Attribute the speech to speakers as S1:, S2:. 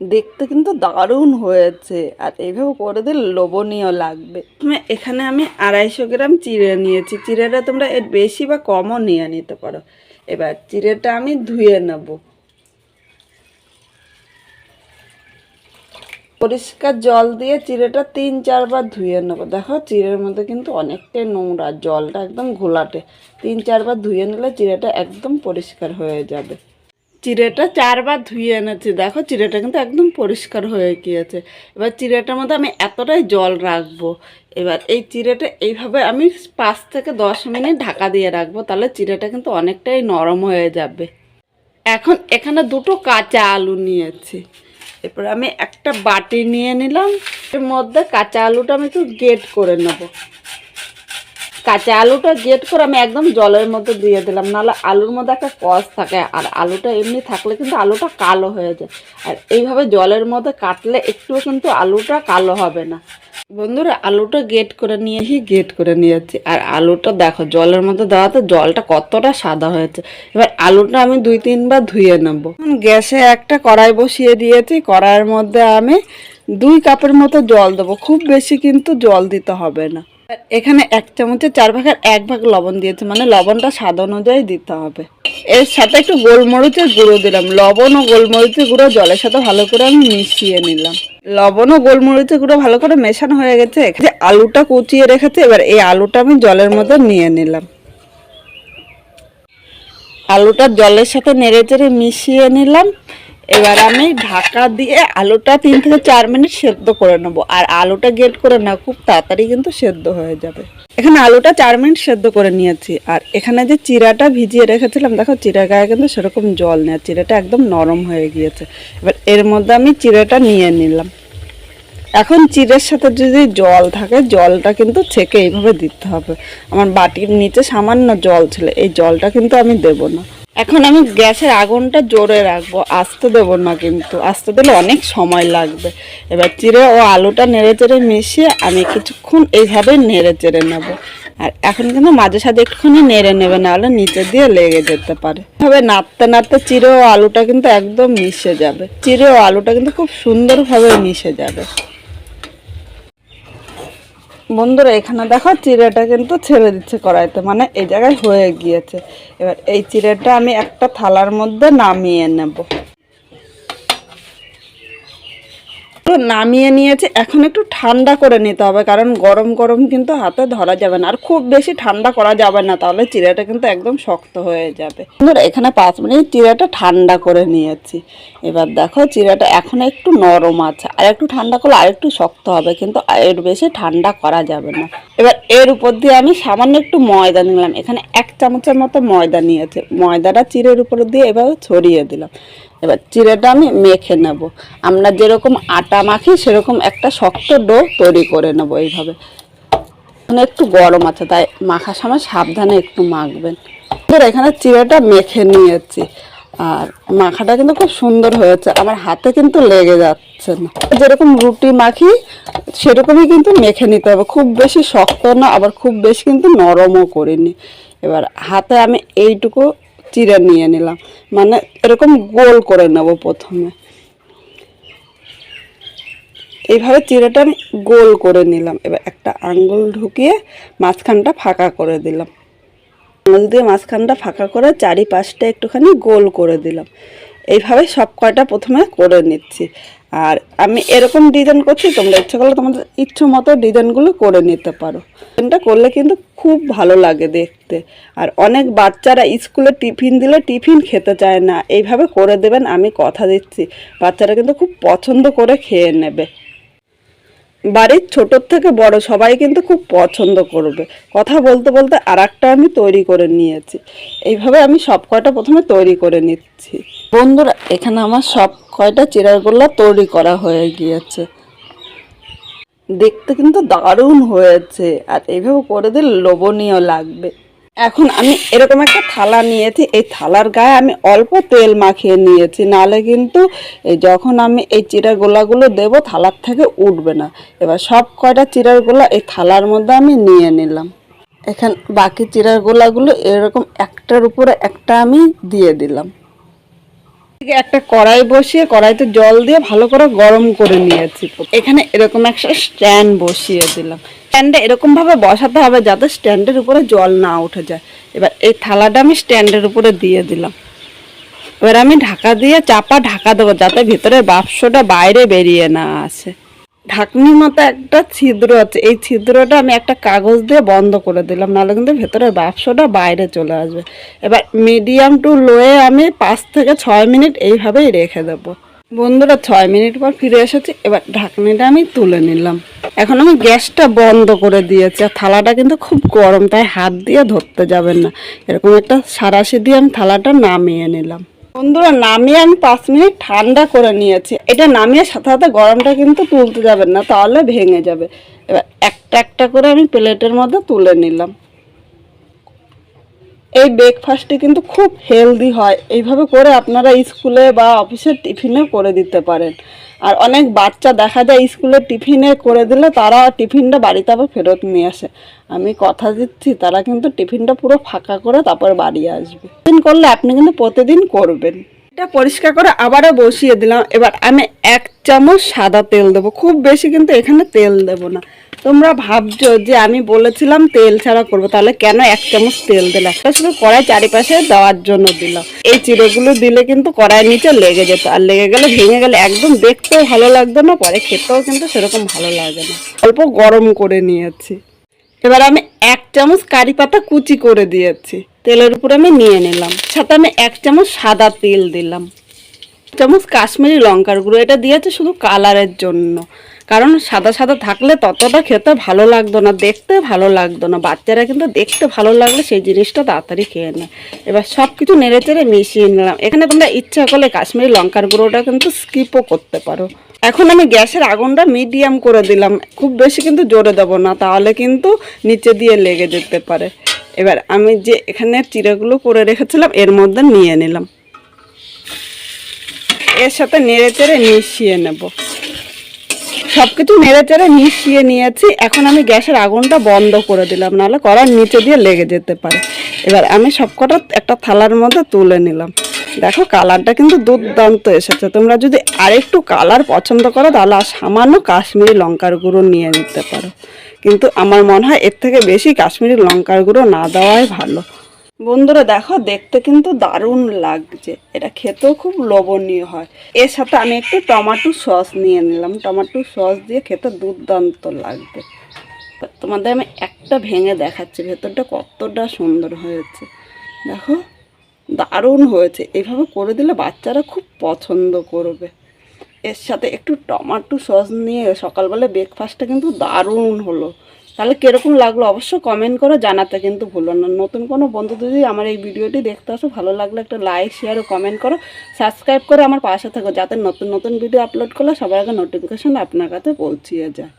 S1: দেখতে কিন্তু দারুণ হয়েছে। আর এইভাবে করে দিলে লোভনীয় লাগবে। এখানে আমি আড়াইশো গ্রাম চিড়ে নিয়েছি। চিড়েটা তোমরা এর বেশি বা কমও নিয়ে নিতে পারো। এবার চিড়েটা আমি ধুয়ে নেব। পরিষ্কার জল দিয়ে চিড়েটা তিন, চারবার ধুয়ে নেব। দেখো চিড়ের মধ্যে কিন্তু অনেকটাই নোংরা, জলটা একদম ঘোলাটে। তিন, চারবার ধুয়ে নিলে চিড়েটা একদম পরিষ্কার হয়ে যাবে। চিড়েটা চারবার ধুয়ে এনেছি। দেখো, চিড়েটা কিন্তু একদম পরিষ্কার হয়ে গিয়েছে। এবার চিড়েটার মধ্যে আমি এতটাই জল রাখব। এবার এই চিড়েটা এইভাবে আমি পাঁচ থেকে দশ মিনিট ঢাকা দিয়ে রাখব, তাহলে চিড়েটা কিন্তু অনেকটাই নরম হয়ে যাবে। এখন এখানে দুটো কাঁচা আলু নিয়েছি। এরপর আমি একটা বাটি নিয়ে নিলাম। এর মধ্যে কাঁচা আলুটা আমি একটু গেট করে নেব। কাঁচা আলুটা গেট করে আমি একদম জলের মধ্যে দিয়ে দিলাম। নাহলে আলুর মধ্যে একটা কষ থাকে, আর আলুটা এমনি থাকলে কিন্তু আলুটা কালো হয়ে যায়। আর এইভাবে জলের মধ্যে কাটলে একটুও কিন্তু আলুটা কালো হবে না। বন্ধুরা, আলুটা গেট করে নিয়েছি গেট করে নিয়েছি আর আলুটা দেখো, জলের মধ্যে দেওয়াতে জলটা কতটা সাদা হয়েছে। এবার আলুটা আমি দুই, তিনবার ধুয়ে নেব। গ্যাসে একটা কড়াই বসিয়ে দিয়েছি। কড়াইয়ের মধ্যে আমি দুই কাপের মতো জল দেবো। খুব বেশি কিন্তু জল দিতে হবে না। এখানে এক চামচের চার ভাগের এক ভাগ লবণ দিয়েছে মানে লবণটা স্বাদ অনুযায়ী দিতে হবে। এর সাথে একটু গোলমরিচের গুঁড়ো দিলাম, লবণ ও গোলমরিচের গুঁড়ো জলের সাথে ভালো করে আমি মিশিয়ে নিলাম। লবণ ও গোলমরিচের গুঁড়ো ভালো করে মেশানো হয়ে গেছে, এখানে আলুটা কুচিয়ে রেখেছে, এবার এই আলুটা আমি জলের মধ্যে নিয়ে নিলাম। আলুটা জলের সাথে নেড়ে চেড়ে মিশিয়ে নিলাম এবার আমি ঢাকা দিয়ে আলুটা তিন থেকে চার মিনিট সেদ্ধ করে নেব। আর আলুটা গেট করে না খুব তাড়াতাড়ি কিন্তু সেদ্ধ হয়ে যাবে। এখানে আলুটা চার মিনিট সেদ্ধ করে নিয়েছি। আর এখানে যে চিরাটা ভিজিয়ে রেখেছিলাম, দেখো চিরা গায়ে কিন্তু সেরকম জল নেই চিরাটা একদম নরম হয়ে গিয়েছে। এবার এর মধ্যে আমি চিরাটা নিয়ে নিলাম। এখন চিড়ের সাথে যদি জল থাকে, জলটা কিন্তু ছেঁকে এইভাবে দিতে হবে। আমার বাটির নিচে সামান্য জল ছিল, এই জলটা কিন্তু আমি দেব না। এখন আমি গ্যাসের আগুনটা জোরে রাখব, আস্তে দেবো না কিন্তু, আস্তে দিলে অনেক সময় লাগবে। এবার চিড়ে ও আলুটা নেড়ে চেড়ে মিশিয়ে আমি কিছুক্ষণ এইভাবে নেড়ে চেড়ে নেব। আর এখন কিন্তু মাঝে সাঝে একটুখানি নেড়ে নেবে, নাহলে নিচে দিয়ে লেগে যেতে পারে। এভাবে নাড়তে নাড়তে চিড়ে ও আলুটা কিন্তু একদম মিশে যাবে। চিড়ে ও আলুটা কিন্তু খুব সুন্দরভাবে মিশে যাবে। বন্ধুরা, এখানে দেখো, চিড়েটা কিন্তু ছেড়ে দিচ্ছে কড়াইতে মানে এই জায়গায় হয়ে গিয়েছে। এবার এই চিড়েটা আমি একটা থালার মধ্যে নামিয়ে নেব। তো নামিয়ে নিয়েছে। এখন একটু ঠান্ডা করে নিতে হবে, কারণ গরম গরম কিন্তু হাতে ধরা যাবে না। আর খুব বেশি ঠান্ডা করা যাবে না, তাহলে চিড়েটা কিন্তু একদম শক্ত হয়ে যাবে। বন্ধুরা এখানে পাঁচ মিনিট চিড়েটা ঠান্ডা করে নিয়েছি। এবার দেখো, চিড়েটা এখন একটু নরম আছে। আর একটু ঠান্ডা করলে আর একটু শক্ত হবে, কিন্তু এর বেশি ঠান্ডা করা যাবে না। এবার এর উপর দিয়ে আমি সামান্য একটু ময়দা নিলাম। এখানে এক চামচের মতো ময়দা নিয়েছে। ময়দাটা চিড়ের উপর দিয়ে এভাবে ছড়িয়ে দিলাম। এবার চিড়েটা আমি মেখে নেব। আমরা যেরকম আটা মাখি, সেরকম একটা শক্ত ডো তৈরি করে নেব এইভাবে। মানে একটু গরম আছে, তাই মাখার সময় সাবধানে একটু মাখবেন। এবার এখানে চিড়েটা মেখে নিয়েছি। আর মাখাটা কিন্তু খুব সুন্দর হয়েছে, আমার হাতে কিন্তু লেগে যাচ্ছে না। যেরকম রুটি মাখি, সেরকমই কিন্তু মেখে নিতে হবে। খুব বেশি শক্ত না, আবার খুব বেশি কিন্তু নরমও করিনি। এবার হাতে আমি এইটুকু চিড়ে নিয়ে নিলাম। মানে এরকম গোল করে নেব প্রথমে। এইভাবে চিরাটা আমি গোল করে নিলাম। এবার একটা আঙ্গুল ঢুকিয়ে মাঝখানটা ফাঁকা করে দিলাম। আঙুল দিয়ে মাঝখানটা ফাঁকা করে চারিপাশটা একটুখানি গোল করে দিলাম। এইভাবে সব কয়টা প্রথমে করে নিচ্ছি। আর আমি এরকম ডিজাইন করছি, তোমরা ইচ্ছে করলে তোমাদের ইচ্ছে মতো ডিজাইনগুলো করে নিতে পারো। ডিজাইনটা করলে কিন্তু খুব ভালো লাগে দেখতে। আর অনেক বাচ্চারা স্কুলে টিফিন দিলে টিফিন খেতে চায় না। এইভাবে করে দেবেন, আমি কথা দিচ্ছি। বাচ্চারা কিন্তু খুব পছন্দ করে খেয়ে নেবে। বাড়ির ছোটোর থেকে বড় সবাই কিন্তু খুব পছন্দ করবে। কথা বলতে বলতে আর আমি তৈরি করে নিয়েছি। এইভাবে আমি সব কয়টা প্রথমে তৈরি করে নিচ্ছি। বন্ধুরা, এখানে আমার সব কয়টা চিরার গোল্লা তৈরি করা হয়ে গিয়েছে। দেখতে কিন্তু দারুণ হয়েছে, আর এইভাবে করে দিলে লোভনীয় লাগবে। এখন আমি এরকম একটা থালা নিয়েছি, এই থালার গায়ে আমি অল্প তেল মাখিয়ে নিয়েছি, নালে কিন্তু যখন আমি এই চিড়ার গোলাগুলো দেবো, থালার থেকে উঠবে না। এবার সব কয়টা চিড়ার গোলা এই থালার মধ্যে আমি নিয়ে নিলাম। এখান বাকি চিড়ার গোলাগুলো এরকম একটার উপরে একটা আমি দিয়ে দিলাম। একটা কড়াই বসিয়ে, কড়াইতে জল দিয়ে ভালো করে গরম করে নিয়েছি। এখানে এরকম একটা স্ট্যান্ড বসিয়ে দিলাম। স্ট্যান্ডে এরকম ভাবে বসাতে হবে যাতে স্ট্যান্ডের উপরে জল না উঠে যায়। এবার এই থালাটা আমি স্ট্যান্ডের উপরে দিয়ে দিলাম। এবার আমি ঢাকা দিয়ে চাপা ঢাকা দেবো যাতে ভিতরে বাক্সটা বাইরে বেরিয়ে না আসে। ঢাকনির মতো একটা ছিদ্র আছে। এই ছিদ্রটা আমি একটা কাগজ দিয়ে বন্ধ করে দিলাম, নাহলে কিন্তু ভেতরের বাষ্পটা বাইরে চলে আসবে। এবার মিডিয়াম টু লোয়ে আমি পাঁচ থেকে ছয় মিনিট এইভাবেই রেখে দেবো। বন্ধুরা, ছয় মিনিট পর ফিরে এসেছি। এবার ঢাকনিটা আমি তুলে নিলাম। এখন আমি গ্যাসটা বন্ধ করে দিয়েছি, আর থালাটা কিন্তু খুব গরম, তাই হাত দিয়ে ধরতে যাবেন না। এরকম একটা সারাশি দিয়ে আমি থালাটা নামিয়ে নিলাম। বন্ধুরা, নামিয়ে আমি পাঁচ মিনিট ঠান্ডা করে নিয়েছি। এটা নামিয়ে সাথে সাথে গরমটা কিন্তু তুলতে যাবেন না, তাহলে ভেঙে যাবে। এবার একটা একটা করে আমি প্লেটের মধ্যে তুলে নিলাম। এই ব্রেকফাস্টটি কিন্তু খুব হেলদি হয়। এইভাবে করে আপনারা স্কুলে বা অফিসের টিফিনে করে দিতে পারেন। আর অনেক বাচ্চা দেখা যায় স্কুলে টিফিনে করে দিলে তারা টিফিনটা বাড়িতে আবার ফেরত নিয়ে আসে। আমি কথা দিচ্ছি, তারা কিন্তু টিফিনটা পুরো ফাঁকা করে তারপর বাড়ি আসবে। করলে আপনি কিন্তু প্রতিদিন করবেন। এটা পরিষ্কার করে আবারও বসিয়ে দিলাম। এবার আমি এক চামচ সাদা তেল দেবো। খুব বেশি কিন্তু এখানে তেল দেবো না। তোমরা ভাবছ যে আমি বলেছিলাম তেল ছাড়া করব, তাহলে কেন এক চামচ তেল দিলে? একটা শুধু কড়াই চারিপাশে দেওয়ার জন্য দিলাম। এই চিড়েগুলো দিলে কিন্তু কড়াইয়ের নিচে লেগে যেত। আর লেগে গেলে, ভেঙে গেলে একদম দেখতেও ভালো লাগতো না, পরে খেতেও কিন্তু সেরকম ভালো লাগে না। অল্প গরম করে নিয়েছি। এবার আমি এক চামচ কারি পাতা কুচি করে দিয়েছি। তেলের উপর আমি নিয়ে নিলাম। সাথে আমি এক চামচ সাদা তেল দিলাম। চামচ কাশ্মীরি লঙ্কার গুঁড়ো, এটা দিয়েছে শুধু কালারের জন্য। কারণ সাদা সাদা থাকলে ততটা খেতে ভালো লাগতো না, দেখতে ভালো লাগতো না। বাচ্চারা কিন্তু দেখতে ভালো লাগলে সেই জিনিসটা তাড়াতাড়ি খেয়ে নেয়। এবার সব কিছু নেড়ে চেড়ে মিশিয়ে নিলাম। এখানে তোমরা ইচ্ছা করলে কাশ্মীরি লঙ্কার গুঁড়োটা কিন্তু স্কিপও করতে পারো। এখন আমি গ্যাসের আগুনটা মিডিয়াম করে দিলাম। খুব বেশি কিন্তু জোরে দেবো না, তাহলে কিন্তু নিচে দিয়ে লেগে যেতে পারে। এবার আমি যে এখানে চিড়েগুলো করে রেখেছিলাম, এর মধ্যে নিয়ে নিলাম। এর সাথে নেড়ে চেড়ে মিশিয়ে নেব। সব কিছু নেড়ে চেড়ে মিশিয়ে নিয়েছি। এখন আমি গ্যাসের আগুনটা বন্ধ করে দিলাম, নাহলে কড়ার নিচে দিয়ে লেগে যেতে পারে। এবার আমি সবকটা একটা থালার মধ্যে তুলে নিলাম। দেখো কালারটা কিন্তু দুর্দান্ত এসেছে। তোমরা যদি আরেকটু কালার পছন্দ করো, তাহলে আর সামান্য কাশ্মীরি লঙ্কার গুঁড়ো নিয়ে নিতে পারো। কিন্তু আমার মনে হয় এর থেকে বেশি কাশ্মীরি লঙ্কার গুঁড়ো না দেওয়াই ভালো। বন্ধুরা দেখো, দেখতে কিন্তু দারুণ লাগছে। এটা খেতেও খুব লোভনীয় হয়। এর সাথে আমি একটু টমাটো সস নিয়ে নিলাম। টমাটো সস দিয়ে খেতে দুর্দান্ত লাগবে। তোমাদের আমি একটা ভেঙে দেখাচ্ছি, ভেতরটা কতটা সুন্দর হয়েছে। দেখো, দারুণ হয়েছে। এইভাবে করে দিলে বাচ্চারা খুব পছন্দ করবে। এর সাথে একটু টমাটো সস নিয়ে সকালবেলা ব্রেকফাস্টটা কিন্তু দারুণ হলো। তাহলে কীরকম লাগল অবশ্যই কমেন্ট করো জানাতে, কিন্তু ভুলো না। নতুন কোনো বন্ধু যদি আমার এই ভিডিওটি দেখতে আসো, ভালো লাগলে একটা লাইক শেয়ার ও কমেন্ট করো। সাবস্ক্রাইব করে আমার পাশে থাকো, যাতে নতুন নতুন ভিডিও আপলোড করলে সবার আগে নোটিফিকেশন আপনার কাছে পৌঁছিয়ে যায়।